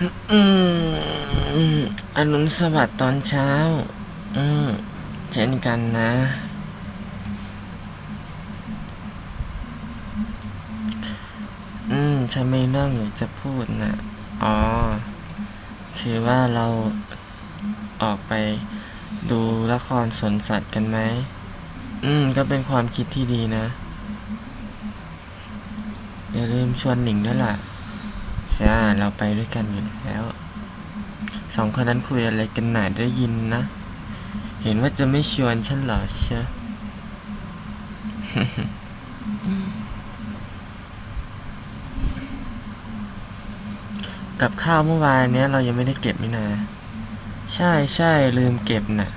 อืมอรุณสวัสดิ์ตอนเช้า อืมเช่นกันนะ อืมฉันไม่เรื่องอยากจะพูดนะอ๋อ คือว่าเราออกไปดูละครสวนสัตว์กันไหม อืม ก็เป็นความคิดที่ดีนะ อย่าลืมชวนหนิงด้วยล่ะ จ้า เราไปด้วยกันอยู่แล้วสองคนนั้นคุยอะไรกันหนาได้ยินนะ เห็นว่าจะไม่ชวนฉันเหรอเชะกับข้าวเมื่อวานเนี้ยเรายังไม่ได้เก็บนี่นา ใช่ใช่ลืมเก็บน่ะ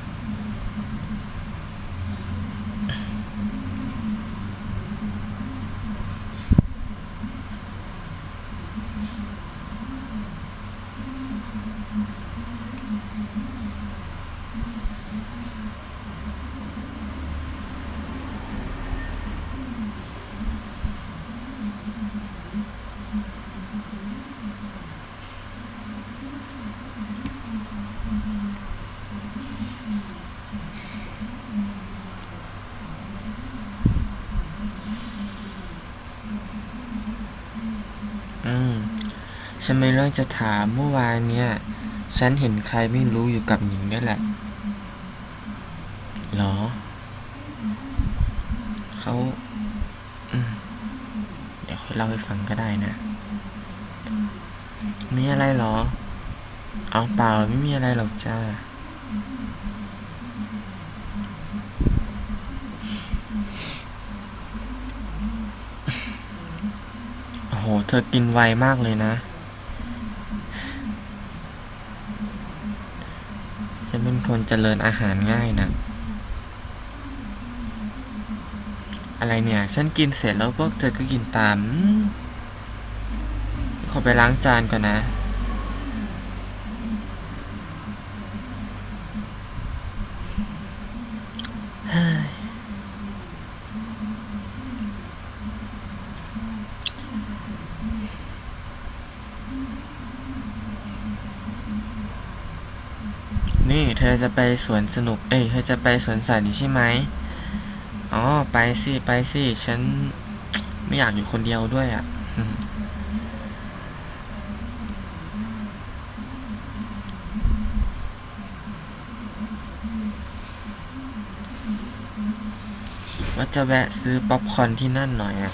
ม ฉันมีเรื่องจะถามเมื่อวานเนี่ย ฉันเห็นใครไม่รู้อยู่กับหญิงด้วยแหละเหรอ เขาอืมเดี๋ยวค่อยเล่าให้ฟังก็ได้นะ มีอะไรเหรอ เอาเปล่าไม่มีอะไรหรอกจ้า โอ้โห เธอกินไวมากเลยนะ ฉัน เป็นคนเจริญอาหารง่ายนะ อะไรเนี่ย ฉันกินเสร็จแล้วพวกเธอก็กินตามอืมขอไปล้างจานก่อนนะ นี่เธอจะไปสวนสนุก เอ้ย เธอจะไปสวนสัตว์อยู่ใช่ไหม อ๋อ ไปสิ ไปสิ ฉันไม่อยากอยู่คนเดียวด้วยอะ ว่าจะแวะซื้อป๊อปคอร์นที่นั่นหน่อยอะ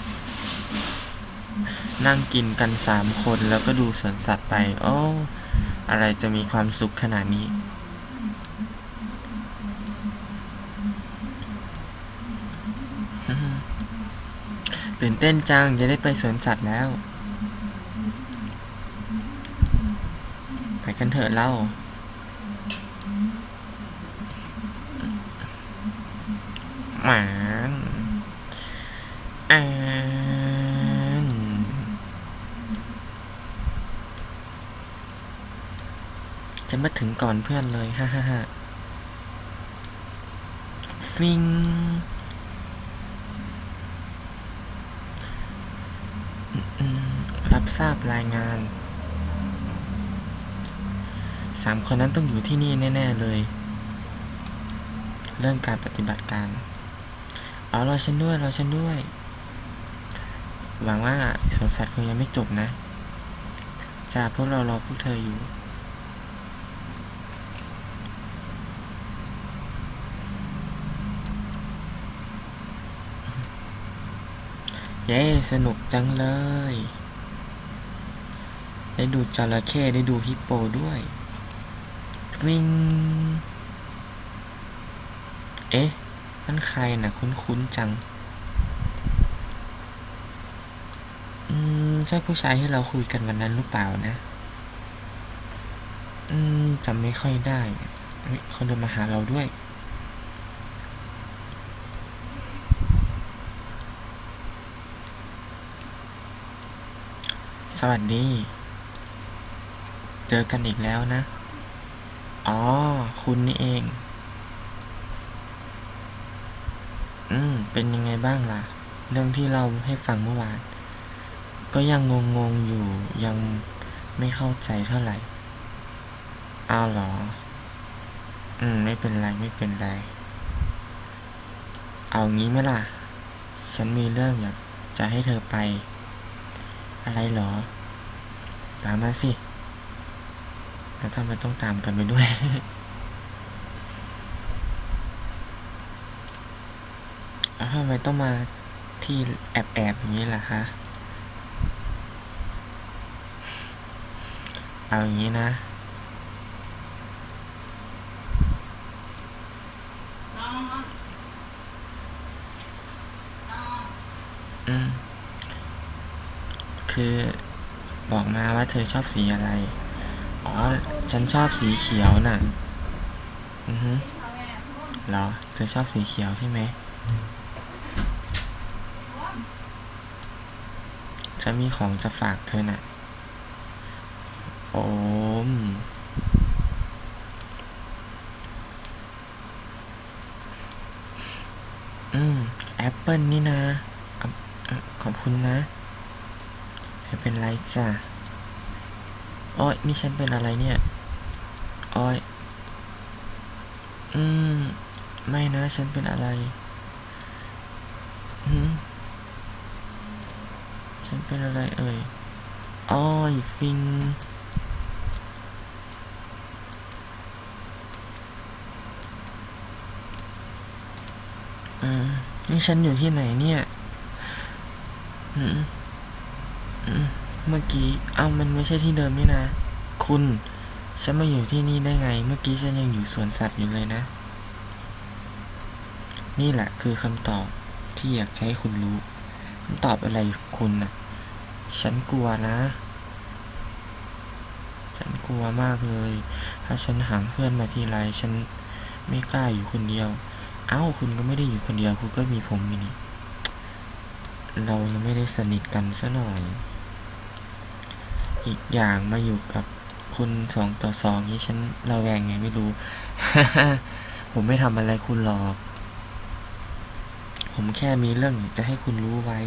นั่งกินกันสามคนแล้วก็ดูสวนสัตว์ไป โอ้ อะไรจะมีความสุขขนาดนี้ ตื่นเต้นจังจะได้ไปสวนสัตว์แล้ว ไปกันเถอะเล่า หมาอ่านจะมาถึงก่อนเพื่อนเลย ฮ่าฮ่าฮ่าฟิง อืม รับทราบรายงานสามคนนั้นต้องอยู่ที่นี่แน่ ๆ เลย เรื่องการปฏิบัติการ เอารอฉันด้วยรอฉันด้วย หวังว่าสวนสัตว์คงยังไม่จบนะจ้าพวกเรารอพวกเธออยู่ เย้ สนุกจังเลย ได้ดูจระเข้ได้ดูฮิปโปด้วยฟิงเอ๊ะนั่นใครนะคุ้นๆจัง อืม ใช่ผู้ชายที่เราคุยกันวันนั้นหรือเปล่านะ อืมจำไม่ค่อยได้เขาเดินมาหาเราด้วย สวัสดี เจอกันอีกแล้วนะ อ๋อ คุณนี่เอง อืม เป็นยังไงบ้างล่ะ เรื่องที่เราให้ฟังเมื่อวาน ก็ยังงงๆอยู่ ยังไม่เข้าใจเท่าไหร่ อ้าวเหรอ อืม ไม่เป็นไร ไม่เป็นไร เอางี้ไหมล่ะ ฉันมีเรื่องอยากจะให้เธอไป อะไรเหรอ ตามมาสิ แล้วทำไมต้องตามกันไปด้วย แล้วทำไมต้องมาที่แอบแอบๆอย่างนี้ล่ะคะเอาอย่างนี้นะอืมคือบอกมาว่าเธอชอบสีอะไร อ๋อ ฉันชอบสีเขียวน่ะ อือฮึเหรอ เธอชอบสีเขียวใช่ไหม ฉันมีของจะฝากเธอน่ะ โอม อืม แอปเปิลนี่นะ ขอบคุณนะไม่เป็นไรจ้ะ อ้อยนี่ฉันเป็นอะไรเนี่ย อ้อย อืม ไม่นะ ฉันเป็นอะไรหืมฉันเป็นอะไรเอ่ย อ้อยฟิงอืมนี่ฉันอยู่ที่ไหนเนี่ย อืม อืม เมื่อกี้ เอ้ามันไม่ใช่ที่เดิมนี่นะ คุณ ฉันมาอยู่ที่นี่ได้ไง เมื่อกี้ฉันยังอยู่สวนสัตว์อยู่เลยนะ นี่แหละคือคำตอบที่อยากให้คุณรู้คำตอบอะไรคุณน่ะ ฉันกลัวนะ ฉันกลัวมากเลย ถ้าฉันหามเพื่อนมาทีไรฉันไม่กล้าอยู่คนเดียว เอ้า คุณก็ไม่ได้อยู่คนเดียว คุณก็มีผมอยู่นี่ เรายังไม่ได้สนิทกันซะหน่อย อีกอย่างมาอยู่กับคุณสองต่อสองนี้ฉันระแวงไงไม่รู้ ผมไม่ทำอะไรคุณหรอก ผมแค่มีเรื่องจะให้คุณรู้ไว้